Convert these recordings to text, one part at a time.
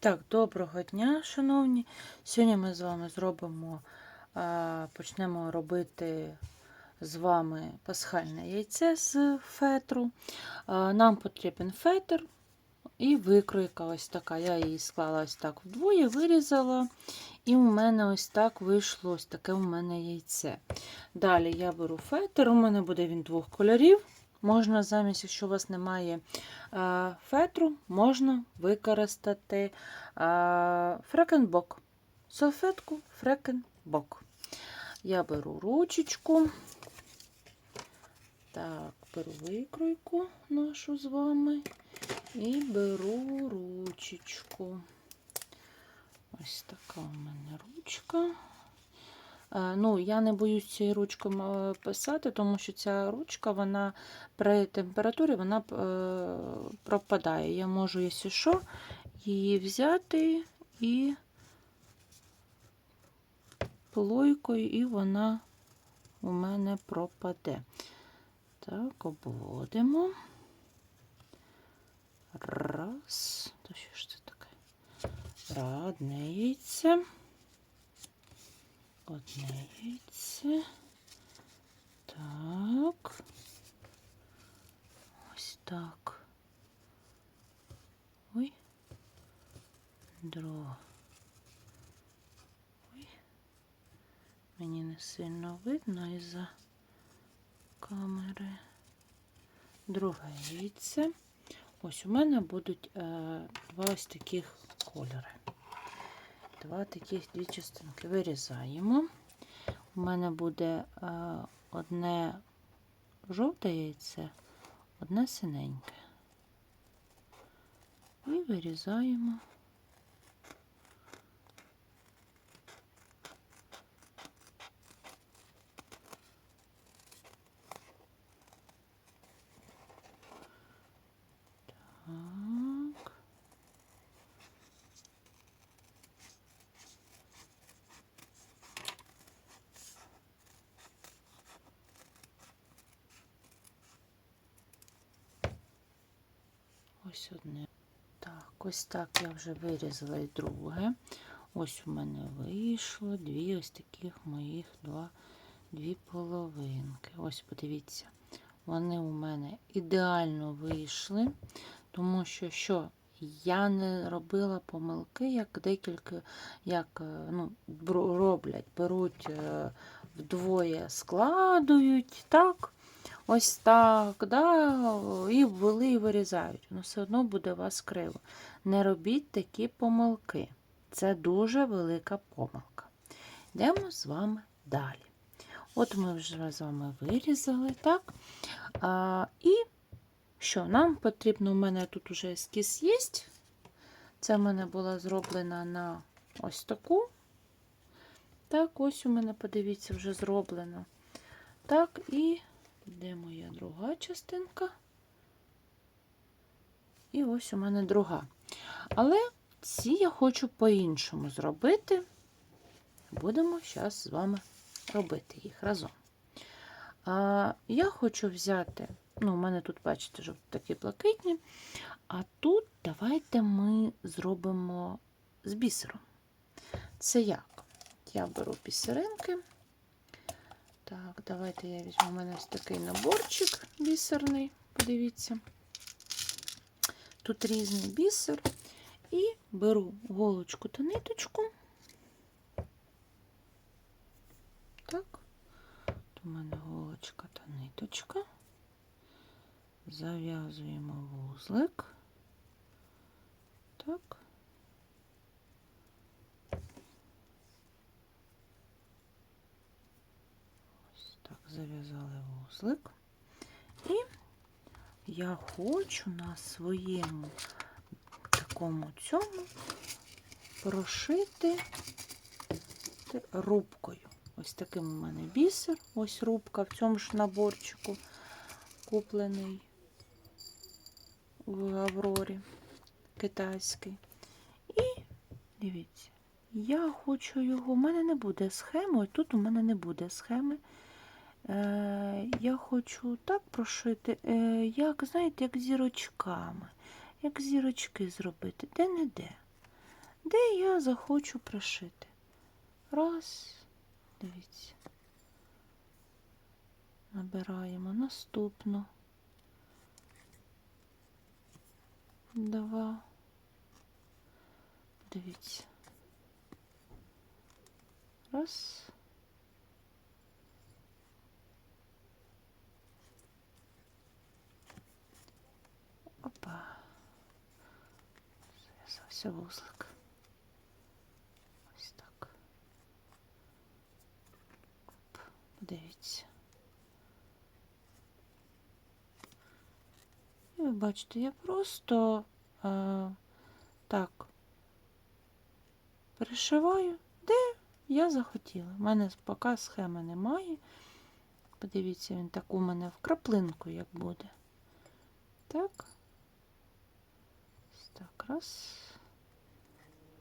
Так, доброго дня, шановні. Сьогодні ми з вами зробимо, почнемо робити з вами пасхальне яйце з фетру. Нам потрібен фетр і викройка ось така. Я її склала ось так вдвоє, вирізала. І у мене ось так вийшло ось таке у мене яйце. Далі я беру фетр, у мене буде він двох кольорів. Можна замість, якщо у вас немає е, фетру, можна використати е, фрекенбок. Салфетку фрекенбок. Я беру ручечку. Так, беру викройку нашу з вами і беру ручечку. Ось така у мене ручка. Е, Ну, я не боюсь цією ручкою е, писати, тому що ця ручка вона при температурі вона е, пропадає. Я можу, якщо що, її взяти і плойкою, і вона у мене пропаде. Так, обводимо. Раз. То що ж це таке? Одне яйце. Одне яйце. Так. Ось так. Ой. Друге. Ой. Мені не сильно видно із-за камери. Друге яйце. Ось у мене будуть е, два ось таких кольори. Два таких дві частинки вирізаємо. У мене буде е, одне жовте яйце, одне синеньке. І вирізаємо. Ось одне. Так, ось так я вже вирізала і друге. Ось у мене вийшло дві ось таких моїх два, дві половинки. Ось подивіться, вони у мене ідеально вийшли, тому що що? Я не робила помилки, як декілька, як е, ну, роблять, беруть е, вдвоє, складують, так, ось так, да, і ввели і вирізають. Воно все одно буде у вас криво. Не робіть такі помилки. Це дуже велика помилка. Йдемо з вами далі. От ми вже з вами вирізали, так? А, і що нам потрібно? У мене тут уже ескіз є. Це в мене була зроблена на ось таку. Так, ось у мене, подивіться, вже зроблено. Так, і де моя друга частинка? І ось у мене друга. Але ці я хочу по-іншому зробити. Будемо зараз з вами робити їх разом. А, я хочу взяти, ну, у мене тут, бачите, жовті такі блакитні. А тут давайте ми зробимо з бісером. Це як? Я беру бісеринки. Так, давайте я візьму у мене ось такий наборчик бісерний, подивіться. Тут різний бісер. І беру голочку та ниточку. Так, у мене голочка та ниточка. Зав'язуємо вузлик. Так. Ось так зав'язали вузлик. І я хочу на своєму такому цьому прошити рубкою. Ось таким у мене бісер, ось рубка в цьому ж наборчику куплений в Аврорі китайський. І дивіться, я хочу його, у мене не буде схеми, тут у мене не буде схеми. Е, я хочу так прошити, е, як, знаєте, як зірочками, як зірочки зробити, де-не-де. де я захочу пришити. Раз, дивіться. Набираємо наступну. Два. Дивіться. Раз. Зв'язався вузлик. Ось так. Оп. Подивіться. І ви бачите, я просто е, так перешиваю, де я захотіла. У мене поки схеми немає. Подивіться, він так у мене в краплинку як буде. Так. Ось Так, раз.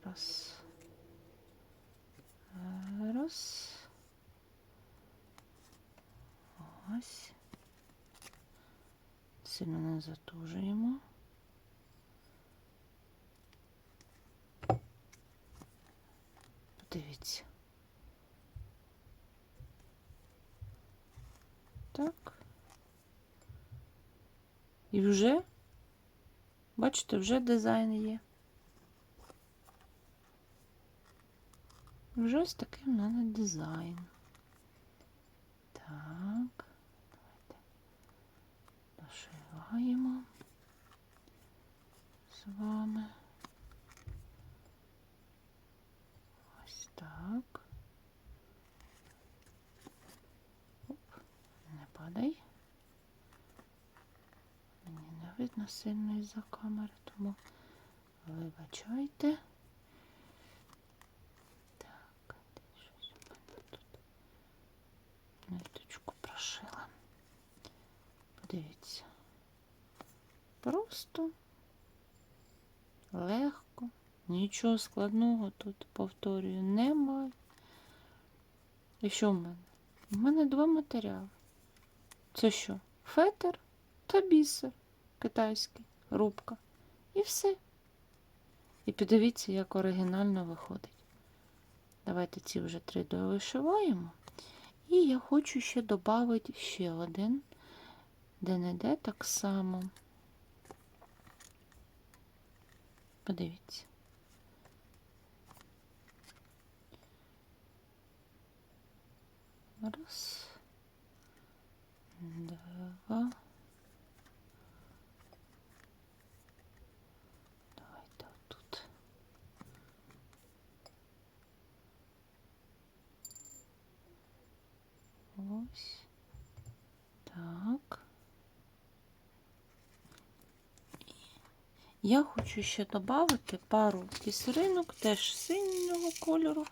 Раз. Раз. Ось. Сильно не затужуємо. Подивіться. Так. І вже, бачите, вже дизайн є. Вже ось такий в мене дизайн. Так, давайте дошиваємо з вами. Ось так. Оп, не падай. Мені не видно сильно із-за камери, тому вибачайте. Так, де щось у мене тут ниточку прошила. Подивіться. Просто легко, нічого складного тут, повторюю, немає. І що в мене? У мене два матеріали. Це що? Фетер та бісер китайський, рубка. І все. І подивіться, як оригінально виходить. Давайте ці вже три довишиваємо. І я хочу ще додати ще один, де-не-де так само. Подивіться. Раз. Два. Давайте отут. Ось. Так. Я хочу ще додати пару бісеринок, теж синього кольору,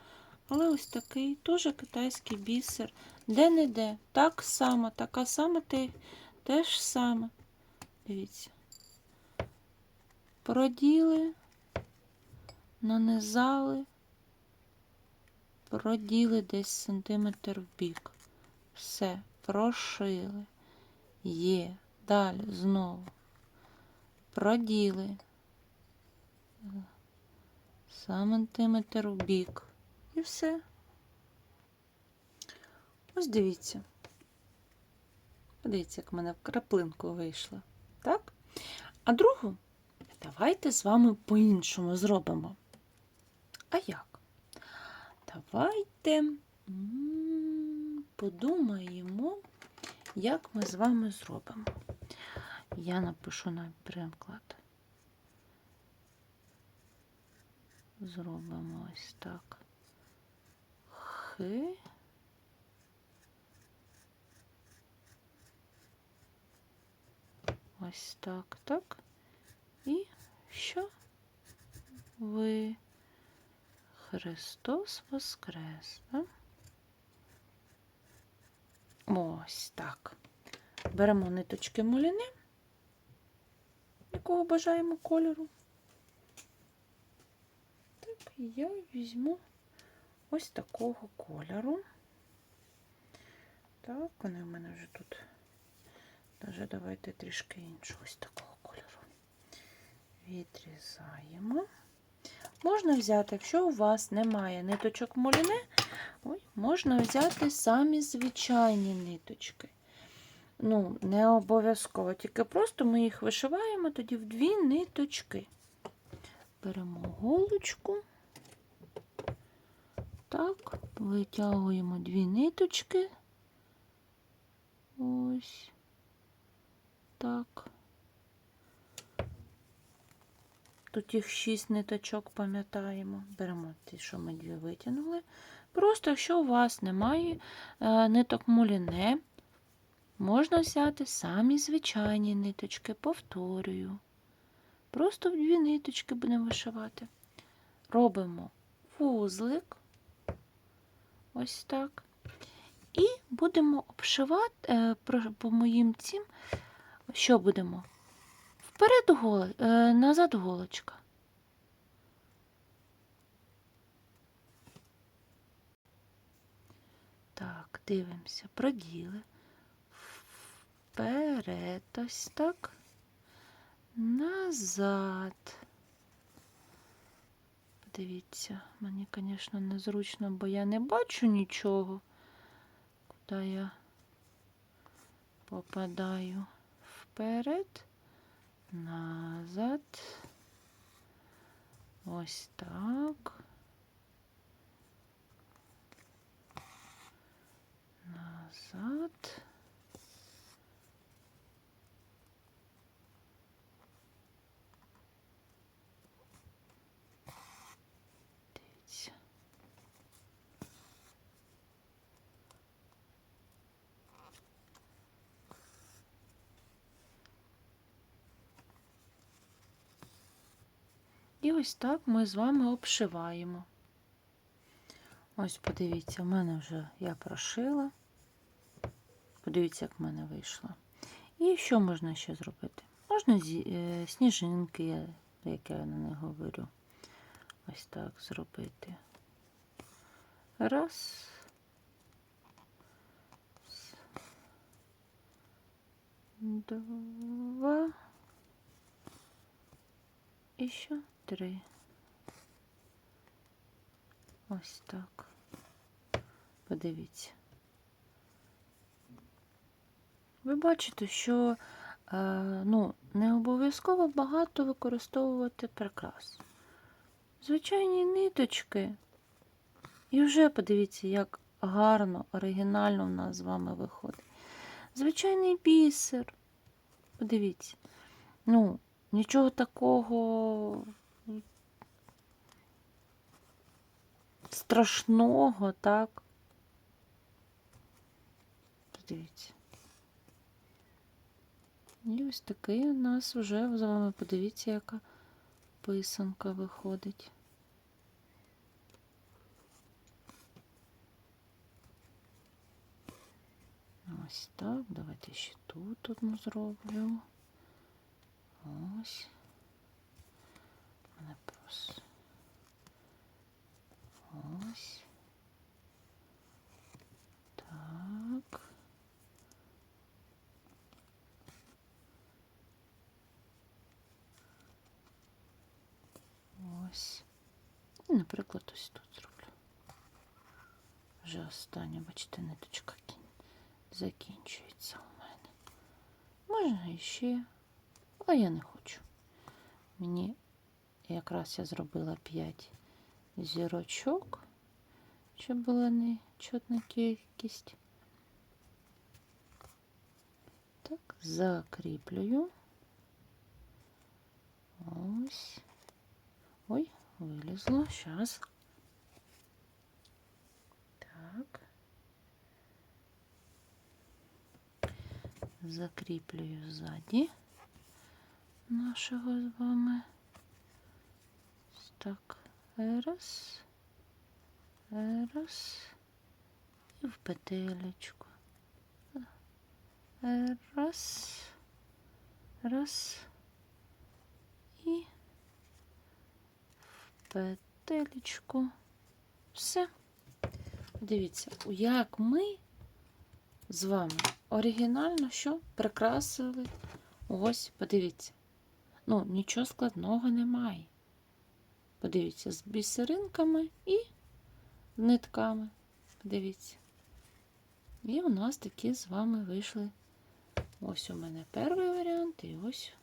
але ось такий теж китайський бісер. Де-не-де. Так само, така сама те, те ж саме. Дивіться. Проділи, нанизали, проділи десь сантиметр в бік. Все, прошили. Є. Далі знову. Проділи. Сантиметр в бік. І все. Ось дивіться. Подивіться, як в мене в краплинку вийшла. Так? А другу давайте з вами по-іншому зробимо. А як? Давайте подумаємо, як ми з вами зробимо. Я напишу на приклад. Зробимо ось так. Хи. Ось так, так. І що? Ви Христос Воскрес. Да? Ось так. Беремо ниточки муліни, якого бажаємо кольору. Я візьму ось такого кольору. Так, вони в мене вже тут. Даже давайте трішки іншого ось такого кольору. Відрізаємо. можна взяти, якщо у вас немає ниточок муліне, ой, можна взяти самі звичайні ниточки. Ну, не обов'язково, тільки просто ми їх вишиваємо тоді в дві ниточки. Беремо голочку. Так, витягуємо дві ниточки. Ось так. Тут їх шість ниточок, пам'ятаємо. Беремо ті, що ми дві витягнули. Просто, якщо у вас немає е, ниток муліне, можна взяти самі звичайні ниточки, повторюю. Просто в дві ниточки будемо вишивати. Робимо вузлик, ось так. І будемо обшивати е, по моїм цим. Що будемо? Вперед голо, е, назад голочка. Так, дивимося, проділи. Вперед, ось так. Назад. Подивіться, мені, звісно, незручно, бо я не бачу нічого, куди я попадаю. Вперед, назад. Ось так. Назад. І ось так ми з вами обшиваємо. Ось, подивіться, в мене вже я прошила. Подивіться, як в мене вийшло. І що можна ще зробити? Можна е, сніжинки, як я на них говорю. Ось так зробити. Раз. Два. І ще три. Ось так. Подивіться. Ви бачите, що е, ну, не обов'язково багато використовувати прикрас. Звичайні ниточки. І вже подивіться, як гарно, оригінально в нас з вами виходить. Звичайний бісер. Подивіться. Ну, нічого такого страшного, так? Подивіться. І ось такий у нас вже з вами, подивіться, яка писанка виходить. Ось так. Давайте ще тут одну зроблю. Ось. Мене просто. Ось. Так. Ось. І, наприклад, ось тут зроблю. Вже остання, бачите, ниточка закінчується у мене. Можна іще, а я не хочу. Мені якраз я зробила 5 зірочок, щоб була не чотна кількість. Так, закріплюю. Ось. Ой, вилізло. Зараз. Так. Закріплюю ззаді нашого з вами. Ось Так, Раз, раз, і в петелечку. Раз, раз, і в петелечку. Все. Дивіться, як ми з вами оригінально що прикрасили. Ось, подивіться. Ну, нічого складного немає. Подивіться, з бісеринками і нитками. Подивіться. І у нас такі з вами вийшли. Ось у мене перший варіант, і ось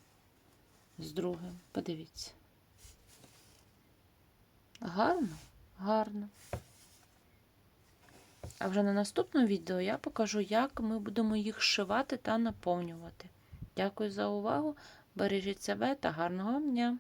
з другим. Подивіться. Гарно, гарно. А вже на наступному відео я покажу, як ми будемо їх шивати та наповнювати. Дякую за увагу. Бережіть себе та гарного дня!